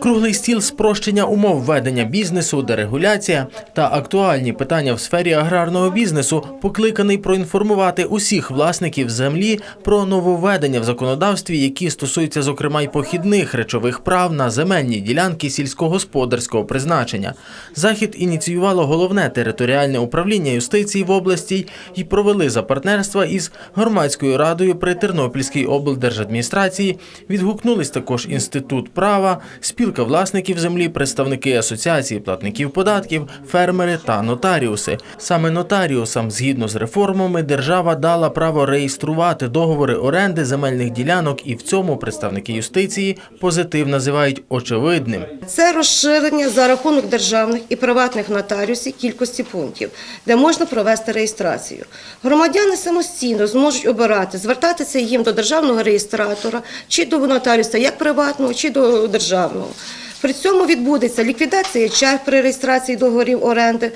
Круглий стіл спрощення умов ведення бізнесу, дерегуляція та актуальні питання в сфері аграрного бізнесу покликаний проінформувати усіх власників землі про нововведення в законодавстві, які стосуються зокрема й похідних речових прав на земельні ділянки сільськогосподарського призначення. Захід ініціювало головне територіальне управління юстиції в області і провели за партнерства із громадською радою при Тернопільській облдержадміністрації. Відгукнулись також інститут права, спілка власників землі, представники асоціації платників податків, фермери та нотаріуси. Саме нотаріусам, згідно з реформами, держава дала право реєструвати договори оренди земельних ділянок, і в цьому представники юстиції позитив називають очевидним. Це розширення за рахунок державних і приватних нотаріусів кількості пунктів, де можна провести реєстрацію. Громадяни самостійно зможуть обирати, звертатися їм до державного реєстратора чи до нотаріуса, як приватного, чи до державного. При цьому відбудеться ліквідація черг при реєстрації договорів оренди,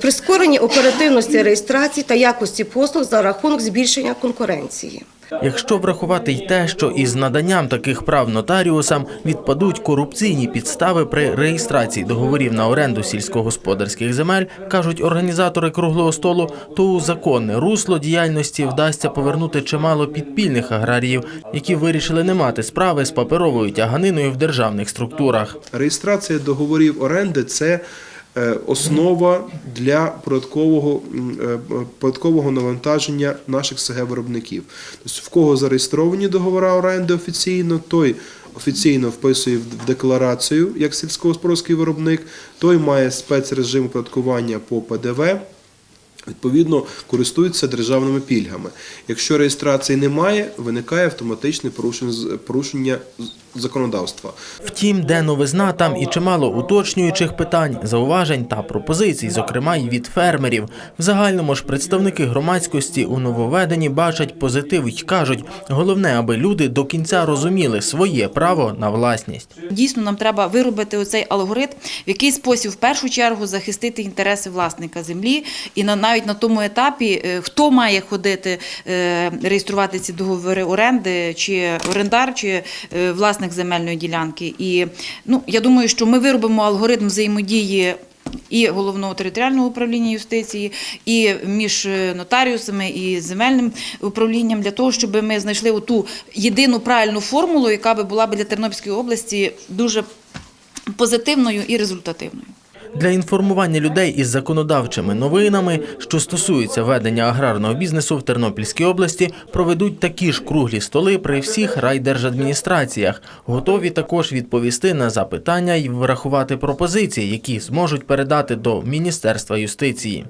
прискорення оперативності реєстрації та якості послуг за рахунок збільшення конкуренції. Якщо врахувати й те, що із наданням таких прав нотаріусам відпадуть корупційні підстави при реєстрації договорів на оренду сільськогосподарських земель, кажуть організатори круглого столу, то у законне русло діяльності вдасться повернути чимало підпільних аграріїв, які вирішили не мати справи з паперовою тяганиною в державних структурах. Реєстрація договорів оренди це основа для податкового, е, податкового навантаження наших СГ-виробників. Тобто, в кого зареєстровані договори оренди офіційно, той офіційно вписує в декларацію як сільськогосподарський виробник, той має спецрежим оподаткування по ПДВ. Відповідно, користуються державними пільгами. Якщо реєстрації немає, виникає автоматичне порушення, порушення законодавства. Втім, де новизна, там і чимало уточнюючих питань, зауважень та пропозицій, зокрема й від фермерів. В загальному ж представники громадськості у нововведенні бачать позитив і кажуть, головне, аби люди до кінця розуміли своє право на власність. Дійсно, нам треба виробити оцей алгоритм, в який спосіб в першу чергу захистити інтереси власника землі, і на навіть на тому етапі, е, хто має ходити е, реєструвати ці договори оренди, чи орендар, чи е, власник земельної ділянки. І ну я думаю, що ми виробимо алгоритм взаємодії. І головного територіального управління юстиції, і між е, нотаріусами і земельним управлінням для того, щоб ми знайшли ту єдину правильну формулу, яка би була для Тернопільської області дуже позитивною і результативною. Для інформування людей із законодавчими новинами, що стосуються ведення аграрного бізнесу в Тернопільській області, проведуть такі ж круглі столи при всіх райдержадміністраціях. Готові також відповісти на запитання і врахувати пропозиції, які зможуть передати до Міністерства юстиції.